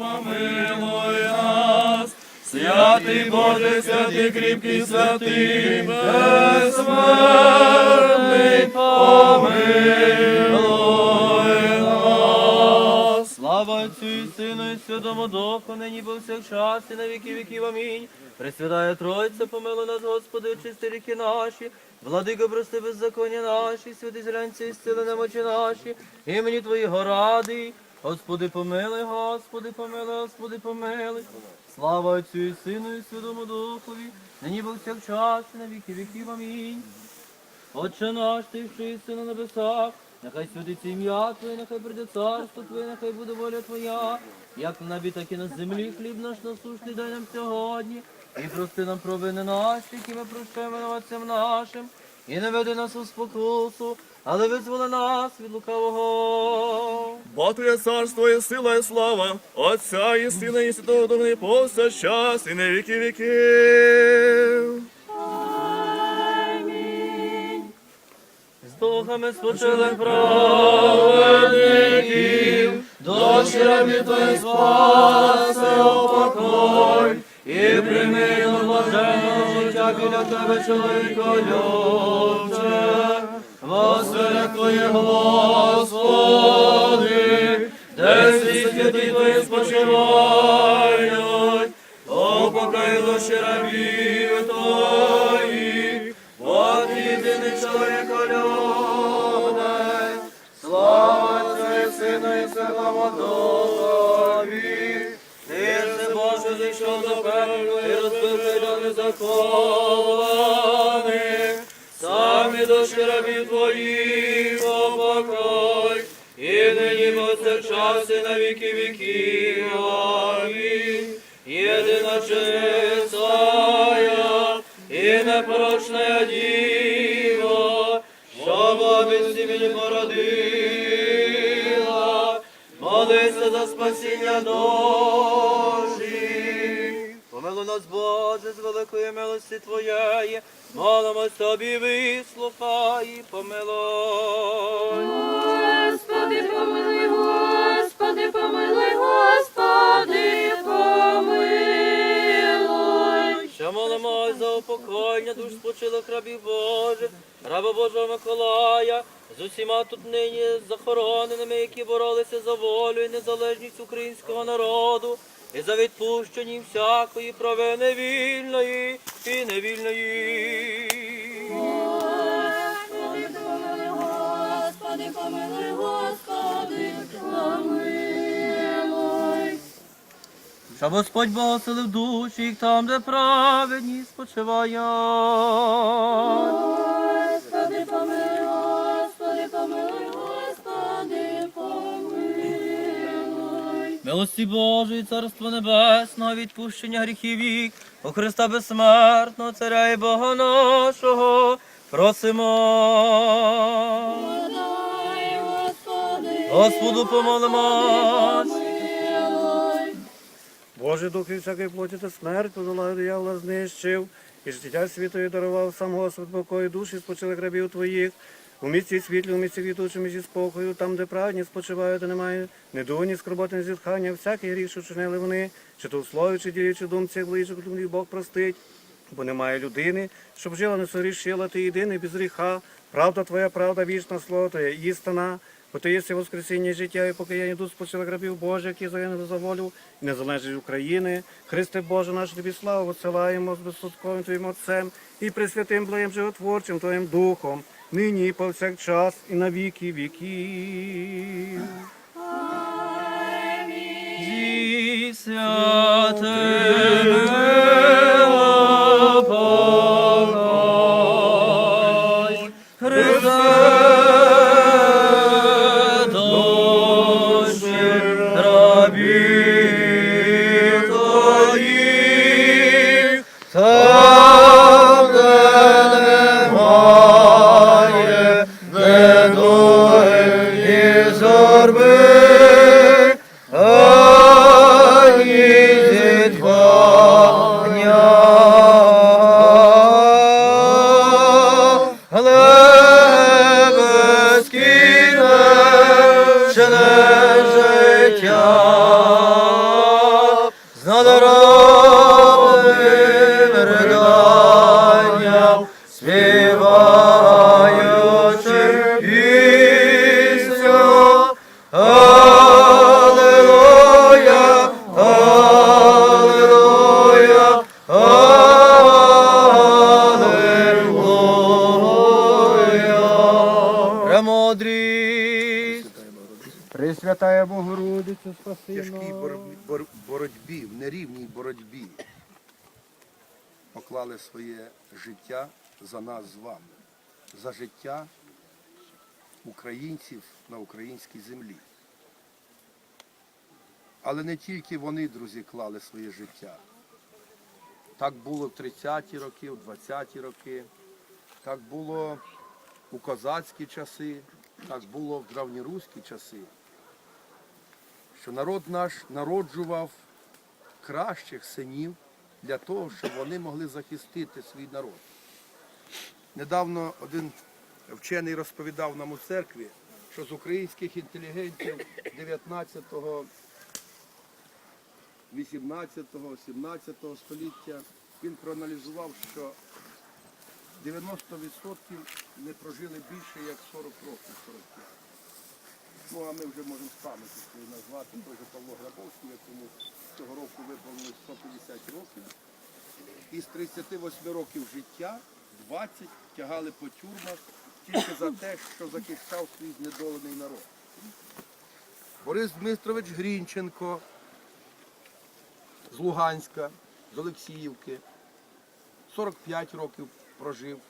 помилуй нас, святий Боже, святий кріпкий, святий, безсмертний, помилуй нас. Слава Отцю і Сину і Святому Духу, нині повсякчас і на віки віків. Амінь. Пресвятая Тройця, помилуй нас, Господи, очисти ріки наші, владико, прости беззаконня наші, святи зелянці і сили немочі наші, імені Твоєго ради. Господи, помилуй, Господи, помилуй, Господи, помилуй. Слава Отцю і Сину і Святому Духові, нині повсякчас і на віки віків. Амінь. Отче наш, ти що єси на небесах, нехай святиться ім'я Твоє, нехай прийде царство Твоє, нехай буде воля Твоя, як на небі, так і на землі. Хліб наш насущний дай нам сьогодні. І прости нам провини наші, які ми прощаємо винуватцям нашим. І не веди нас у спокусу, але визволи нас від лукавого. Твоє царство і сила і слава, Отця і Сина і Святого Духа, і повсякчас і на віки віків. З духами спочили праведників, дочі рабі Твої спаси упокой, і прийми до блаженного життя біля Тебе, чоловіко любче. Воселя Твоє, всі святі Твої спочивають, упокой душі Єдина чистая і непорочна діва, що бабі сім'ї породила, молися за спасіння душі. Помилуй нас, Боже, з великої милості Твоєї, молимось тобі, вислухай, помилуй. Господи, помилуй, Господи, помилуй, Господи, помилуй. Ще молимось за упокоєння душ спочилих рабів Божих, раба Божого Миколая, з усіма тут нині захороненими, які боролися за волю і незалежність українського народу, і за відпущені всякої провини вільної і невільної. Господи, помилуй, Господи, помилуй, Господи, помилуй. Щоб Господь благословив душі їх там, де праведні спочивають. Господи, помилуй, Господи, помилуй, Господи, помилуй. Милості Божої, Царство Небесного, відпущення гріхів вік, у Христа безсмертного, Царя і Бога нашого, просимо. Господу помолимось. Боже дух і всякої плоті та смерть, подолаю диявола знищив, і життя світові дарував сам Господь покою душі спочилих рабів твоїх. У місці світлі, у місці квітучому зі спокою, там, де праведні спочивають, та немає ні дуhu, ні скорботи, ні зітхання, всякий гріх, що чинили вони, чи то в слові, чи ділі, чи думці, ближче, коли Бог простить. Бо немає людини, щоб жила не сорішила, ти єдиний без гріха. Правда твоя, правда, вічна слово твоя, істина. Єси воскресіння життя і покаяння дух спочилих рабів Божих, які загинули за волю і незалежність України. Христе Боже, наш тобі славу посилаємо з безсудковим Твоїм Отцем і пресвятим благим животворчим Твоїм Духом, нині і повсякчас, і на віки віків. Зі безкінечне життя Спаси тяжкій боротьбі, бор- боротьбі, в нерівній боротьбі поклали своє життя за нас з вами, за життя українців на українській землі. Але не тільки вони, друзі, клали своє життя. Так було в 30-ті роки, в 20-ті роки, так було у козацькі часи, так було в древньоруські часи що народ наш народжував кращих синів для того, щоб вони могли захистити свій народ. Недавно один вчений розповідав нам у церкві, що з українських інтелігентів 19-го, 18-го, 17-го століття він проаналізував, що 90% не прожили більше як 40 років, 45. Ну, а ми вже можемо пам'яті свою назвати, той же Павло Грабовський, якому цього року виповнилось 150 років. Із 38 років життя 20 тягали по тюрмах тільки за те, що захищав свій знедолений народ. Борис Дмитрович Грінченко з Луганська, з Олексіївки, 45 років прожив.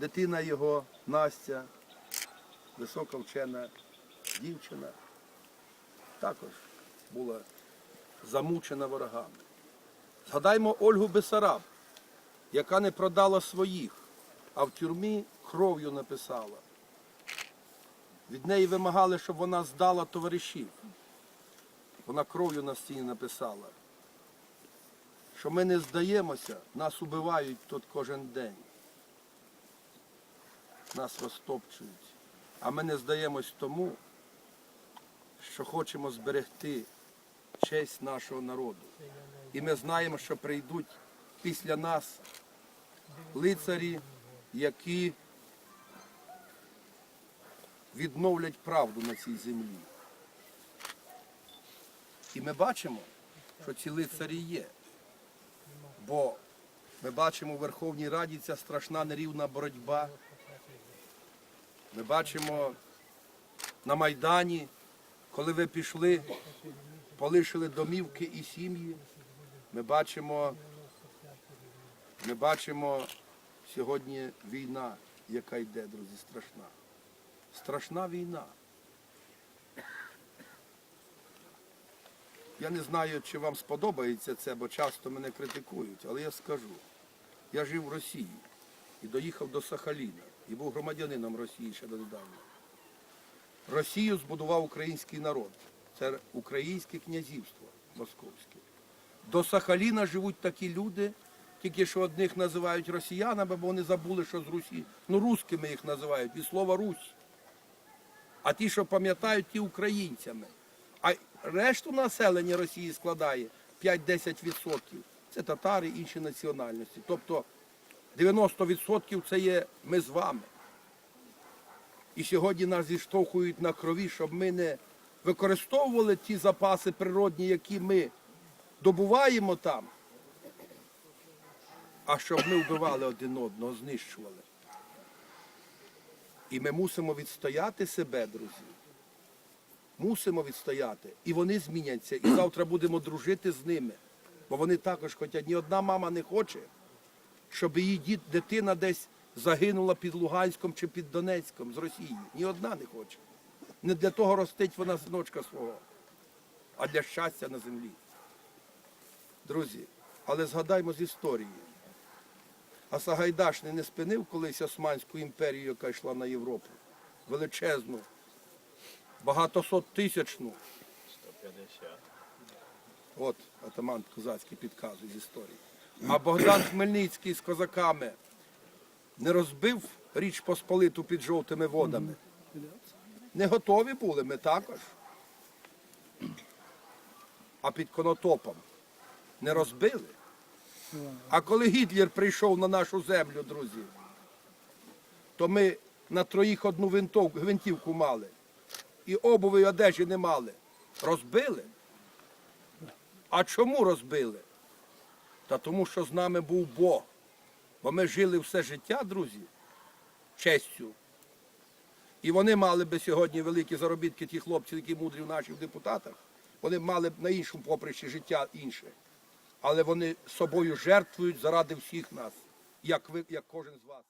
Дитина його, Настя, висока вчена дівчина, також була замучена ворогами. Згадаймо Ольгу Бесараб, яка не продала своїх, а в тюрмі кров'ю написала. Від неї вимагали, щоб вона здала товаришів. Вона кров'ю на стіні написала, що ми не здаємося, нас убивають тут кожен день нас розтопчують. А ми не здаємось тому, що хочемо зберегти честь нашого народу. І ми знаємо, що прийдуть після нас лицарі, які відновлять правду на цій землі. І ми бачимо, що ці лицарі є. Бо ми бачимо у Верховній Раді ця страшна нерівна боротьба. Ми бачимо на Майдані, коли ви пішли, полишили домівки і сім'ї. Ми бачимо, ми бачимо сьогодні війна, яка йде, друзі, страшна. Страшна війна. Я не знаю, чи вам сподобається це, бо часто мене критикують, але я скажу. Я жив в Росії і доїхав до Сахаліна і був громадянином Росії ще донедавна. Росію збудував український народ. Це українське князівство московське. До Сахаліна живуть такі люди, тільки що одних називають росіянами, бо вони забули, що з Русі. Ну, русскими їх називають, від слова Русь. А ті, що пам'ятають, ті українцями. А решту населення Росії складає 5-10%. Це татари, інші національності. Тобто 90% це є ми з вами. І сьогодні нас зіштовхують на крові, щоб ми не використовували ті запаси природні, які ми добуваємо там, а щоб ми вбивали один одного, знищували. І ми мусимо відстояти себе, друзі. Мусимо відстояти. І вони зміняться. І завтра будемо дружити з ними. Бо вони також хочуть. Ні одна мама не хоче, щоб її дитина десь загинула під Луганськом чи під Донецьком з Росії. Ні одна не хоче. Не для того ростить вона синочка свого, а для щастя на землі. Друзі, але згадаймо з історії. А Сагайдашний не спинив колись Османську імперію, яка йшла на Європу. Величезну, багатосот тисячну. 150. От атаман козацький підказує з історії. А Богдан Хмельницький з козаками не розбив річ Посполиту під жовтими водами. Не готові були ми також. А під конотопом не розбили. А коли Гітлер прийшов на нашу землю, друзі, то ми на троїх одну гвинтівку мали. І обуви і одежі не мали. Розбили. А чому розбили? Та тому, що з нами був Бог. Бо ми жили все життя, друзі, честю. І вони мали би сьогодні великі заробітки, ті хлопці, які мудрі в наших депутатах, вони мали б на іншому поприщі життя інше. Але вони собою жертвують заради всіх нас, як ви, як кожен з вас.